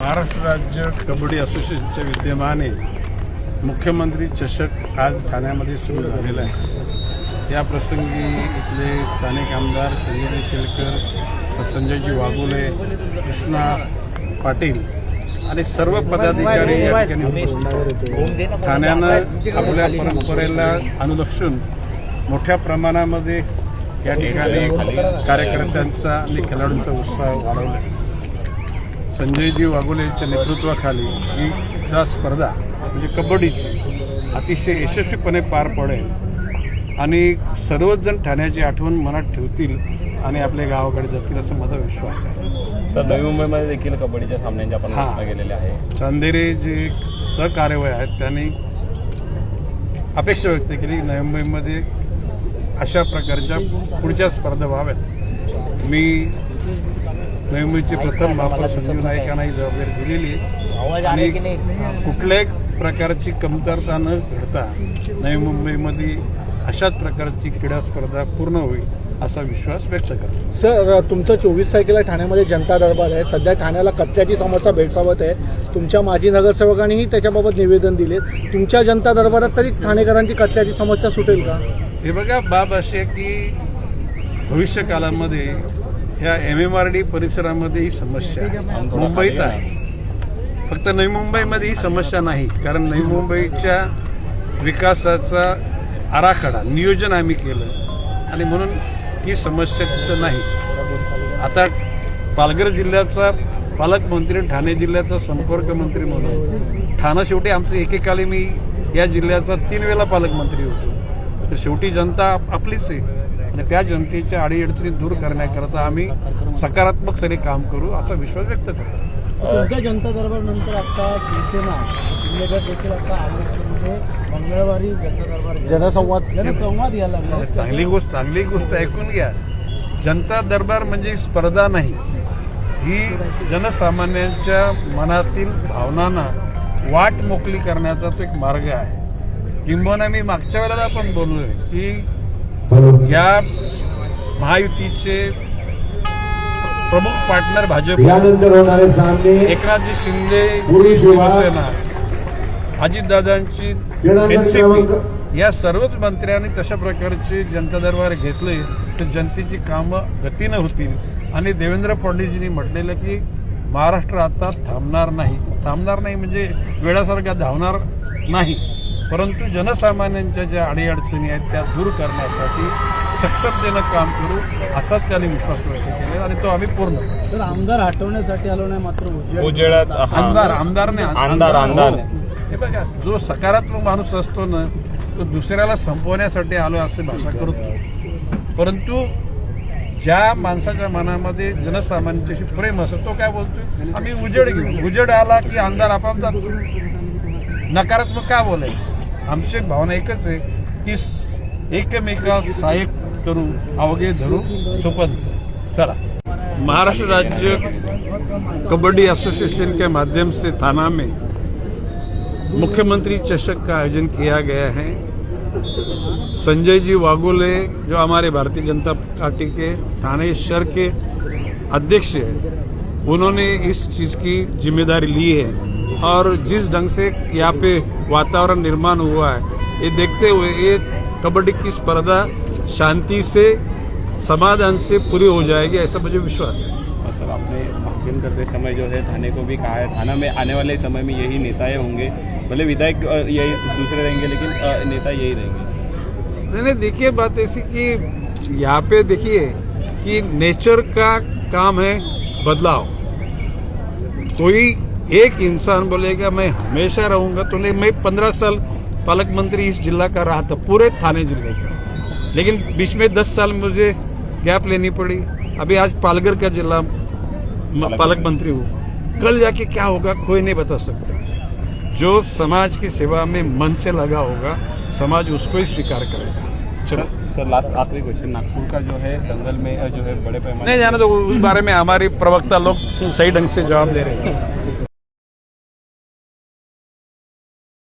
महाराष्ट्र राज्य कबड्डी असोसिएशनच्या विद्यमाने मुख्यमंत्री चषक आज ठाण्यामध्ये सुरू झालेला आहे. या प्रसंगी इथले स्थानिक आमदार संजय केलकर स- संजयजी वाघोले कृष्णा पाटील आणि सर्व पदाधिकारी या ठिकाणी उपस्थित आहेत. ठाण्यानं आपल्या परंपरेला अनुलक्षून मोठ्या प्रमाणामध्ये या ठिकाणी कार्यकर्त्यांचा आणि खेळाडूंचा उत्साह वाढवला आहे. संजयजी वाघोले यांच्या नेतृत्वाखाली ही क्रीडा स्पर्धा म्हणजे कबड्डीची अतिशय यशस्वीपणे पार पडेल. आणि सर्वच जण ठाण्याची आठवण मनात ठेवतील आणि आपल्या गावाकडे जातील असा माझा विश्वास आहे. सर नवी मुंबईमध्ये देखील कबड्डीच्या सामन्यांची आपण हा. घोषणा केलेली आहे. चांदेरे जे सहकार्यवाह आहेत त्यांनी अपेक्षा व्यक्त केली की नवी मुंबईमध्ये अशा प्रकारच्या पुढच्या स्पर्धा व्हाव्यात. मी नवी मुंबईचे प्रथम महापौर संजीव नाईकांना ही जबाबदारी दिलेली आहे. आणि कुठल्याही प्रकारची कमतरता न घडता नवी मुंबईमध्ये अशाच प्रकारची क्रीडा स्पर्धा पूर्ण होईल असा विश्वास व्यक्त करतो. सर तुमचं चोवीस तारखेला ठाण्यामध्ये जनता दरबार आहे. सध्या ठाण्याला कचऱ्याची समस्या भेडसावत आहे. तुमच्या माजी नगरसेवकांनीही त्याच्याबाबत निवेदन दिले. तुमच्या जनता दरबारात तरी ठाणेकरांची कचऱ्याची समस्या सुटेल का? हे बघा बाब अशी आहे की भविष्यकालामध्ये ह्या एम एम आर डी परिसरामध्ये ही समस्या आहे मुंबईत आहे. फक्त नवी मुंबईमध्ये ही समस्या नाही कारण नवी मुंबईच्या विकासाचा आराखडा नियोजन आम्ही केलं. आणि म्हणून ती समस्या तिथं नाही. आता पालघर जिल्ह्याचा पालकमंत्री ठाणे जिल्ह्याचा संपर्क मंत्री म्हणून ठाणं शेवटी आमचं एकेकाली मी या जिल्ह्याचा तीन वेळा पालकमंत्री होतो. तर शेवटी जनता आपलीच आहे. आणि त्या जनतेच्या अडीअडचणी दूर करण्याकरता आम्ही सकारात्मक सरी काम करू असा विश्वास व्यक्त करतो. तुमच्या जनता दरबार नंतर आता शिवसेना देखील आता मंगळवारी जनसंवाद. जनसंवाद घ्यायला लागला. चांगली गोष्ट चांगली गोष्ट ऐकून घ्या. जनता दरबार म्हणजे स्पर्धा नाही. ही जनसामान्यांच्या मनातील भावनांना वाट मोकली करण्याचा तो एक मार्ग आहे. किंबहुना मी मागच्या वेळेला आपण बोललोय की या महायुतीचे प्रमुख पार्टनर भाजप. यानंतर होणारे सामने एकनाथजी शिंदे. शिवसेना अजितदादांची या सर्वच मंत्र्यांनी तशा प्रकारचे जनता दरबार घेतले तर जनतेची कामं गतीनं होतील. आणि देवेंद्र फडणवीसजींनी म्हटलेलं की महाराष्ट्र आता थांबणार नाही. थांबणार नाही म्हणजे वेळासारखा धावणार नाही. परंतु जनसामान्यांच्या ज्या अडीअडचणी आहेत त्या दूर करण्यासाठी सक्षमतेनं काम करू असा त्यांनी विश्वास व्यक्त केला आणि तो आम्ही पूर्ण करू तर आमदार हटवण्यासाठी आलो नाही मात्र उजेड उजेडात. आमदार आमदार नाही आमदार, आमदार. हो. बघा जो सकारात्मक माणूस असतो ना तो दुसऱ्याला संपवण्यासाठी आलो असे भाषा करतो परंतु ज्या माणसाच्या मनामध्ये जनसामान्यांच्याशी प्रेम असतो तो काय बोलतो आम्ही उजेड घेऊ उजेड आला की आमदार आपाप जातो नकारात्मक काय बोलायचं आमची भावना एकच आहे की एकमेका सहाय्य करू अवघे धरू सुपन चला. महाराष्ट्र राज्य कबड्डी एसोसिएशन के माध्यम से थाना में मुख्यमंत्री चषक का आयोजन किया गया है? संजय जी वागोले, जो हमारे भारतीय जनता पार्टी के थाने शहर के अध्यक्ष हैं, उन्होंने इस चीज़ की ज़िम्मेदारी ली है। और जिस ढंग से यहाँ पे वातावरण निर्माण हुआ है ये देखते हुए ये कबड्डी की स्पर्धा शांति से समाधान से पूरी हो जाएगी ऐसा मुझे विश्वास है। और सर आपने भाषण करते समय जो है थाने को भी कहा है थाना में आने वाले समय में यही नेताएँ होंगे। भले विधायक यही दूसरे रहेंगे लेकिन नेता यही रहेंगे। नहीं नहीं देखिए बात ऐसी कि यहाँ पे देखिए कि नेचर का काम है बदलाव। कोई एक इंसान बोलेगा मैं हमेशा रहूँगा। तो नहीं मैं पंद्रह साल पालक मंत्री इस जिला का रहा था पूरे थाने ज़िले का। लेकिन बीच में दस साल मुझे गैप लेनी पड़ी। अभी आज पालघर का जिला पालक मंत्री। हूँ। कल जाके क्या होगा कोई नहीं बता सकता। जो समाज की सेवा में मन से लगा होगा समाज उसको ही स्वीकार करेगा। चलो। सर लास्ट आखिरी क्वेश्चन नागपुर का जो है दंगल में जो है बड़े पैमाने नहीं जाना तो उस बारे में हमारे प्रवक्ता लोग सही ढंग से जवाब दे रहे हैं।